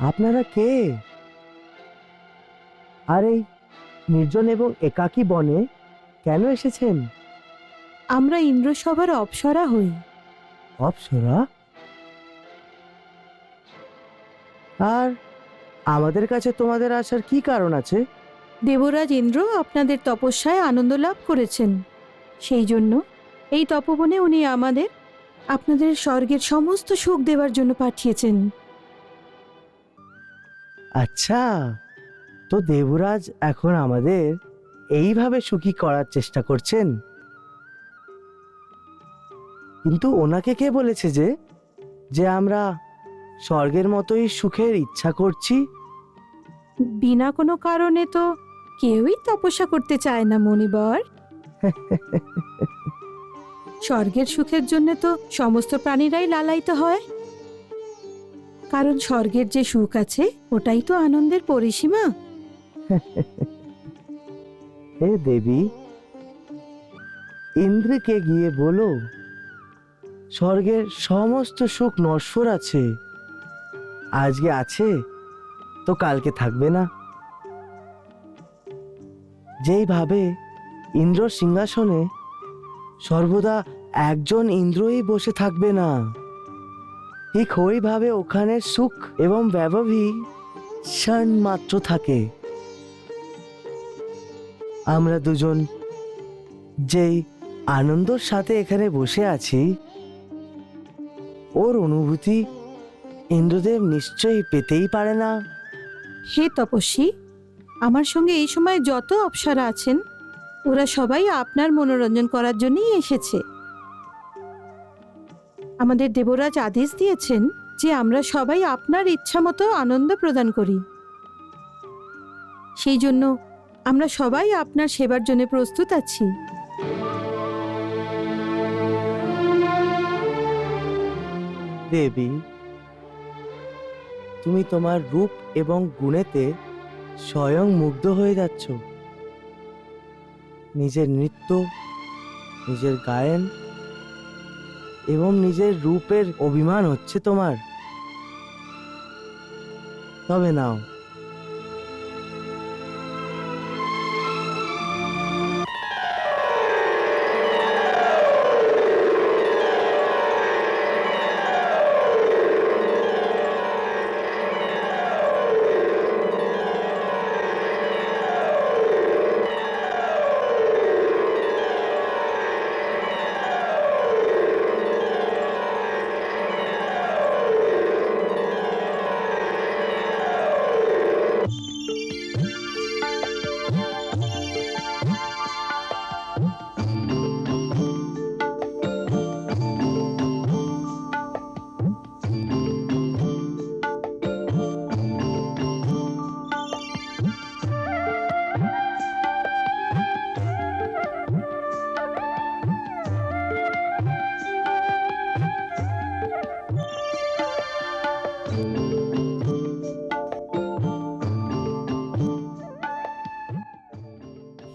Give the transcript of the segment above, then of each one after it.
আপনারা কে? আর এই নির্জন এবং একাকী বনে কেন এসেছেন? আমরা ইন্দ্রসভার অপসরা হই। অপসরা? আর আমাদের কাছে তোমাদের আসার কি কারণ আছে? দেবরাজ ইন্দ্র আপনাদের তপস্যায় আনন্দ লাভ করেছেন। সেই জন্য এই তপবনে উনি আমাদের আপনাদের স্বর্গের সমস্ত সুখ দেওয়ার জন্য পাঠিয়েছেন। আচ্ছা তো দেবরাজ এখন আমাদের এইভাবে সুখী করার চেষ্টা করছেন? কিন্তু ওনাকে কে বলেছে যে যে আমরা স্বর্গের মতোই সুখের ইচ্ছা করছি? বিনা কোনো কারণে তো কেউই তপস্যা করতে চায় না মণিবর। স্বর্গের সুখের জন্য তো সমস্ত প্রাণীরাই লালায়িত হয়। কারণ স্বর্গের যে সুখ আছে, ওটাই তো আনন্দের পরিসীমা। হে দেবী, ইন্দ্রকে গিয়ে বলো, স্বর্গের সমস্ত সুখ নশ্বর আছে, আজকে আছে, তো কালকে থাকবে না। যেইভাবে ইন্দ্র সিংহাসনে সর্বদা একজন ইন্দ্রই বসে থাকবে না। ঠিক ওইভাবে ওখানে সুখ এবং ব্যবধি ক্ষণ মাত্র থাকে। আমরা দুজন যেই আনন্দর সাথে এখানে বসে আছি, ওর অনুভূতি ইন্দ্রদেব নিশ্চয়ই পেতেই পারে না। হে তপস্বী, আমার সঙ্গে এই সময় যত অপ্সরা আছেন, ওরা সবাই আপনার মনোরঞ্জন করার জন্যই এসেছে। আমাদের দেবরাজ আদেশ দিয়েছেন যে আমরা সবাই আপনার ইচ্ছা মতো আনন্দ প্রদান করি। সেই জন্য আমরা সবাই আপনার সেবার জন্য প্রস্তুত আছি। দেবী, তুমি তোমার রূপ এবং গুণেতে স্বয়ং মুগ্ধ হয়ে যাচ্ছ। নিজের নৃত্য, নিজের গায়ন এবং নিজের রূপের অভিমান হচ্ছে তোমার। তবে নাও।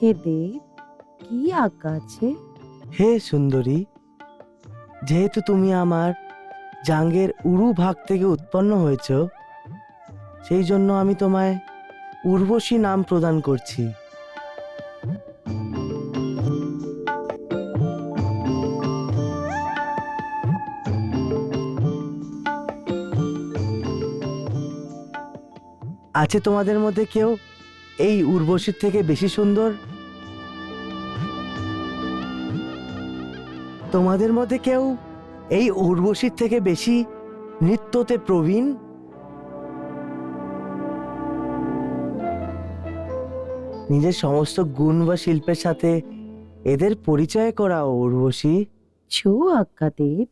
কি আজ্ঞা আছে? হে সুন্দরী, যেহেতু তুমি আমার জাঙ্গের উরু ভাগ থেকে উৎপন্ন হয়েছ, সেই জন্য আমি তোমায় উর্বশী নাম প্রদান করছি। আছে তোমাদের মধ্যে কেউ এই উর্বশীর থেকে বেশি সুন্দর? তোমাদের মধ্যে কেউ এই উর্বশীর থেকে বেশি নৃত্যতে প্রবীণ? নিজের সমস্ত গুণ বা শিল্পের সাথে এদের পরিচয় করা উর্বশী। ছৌ আজ্ঞাদেব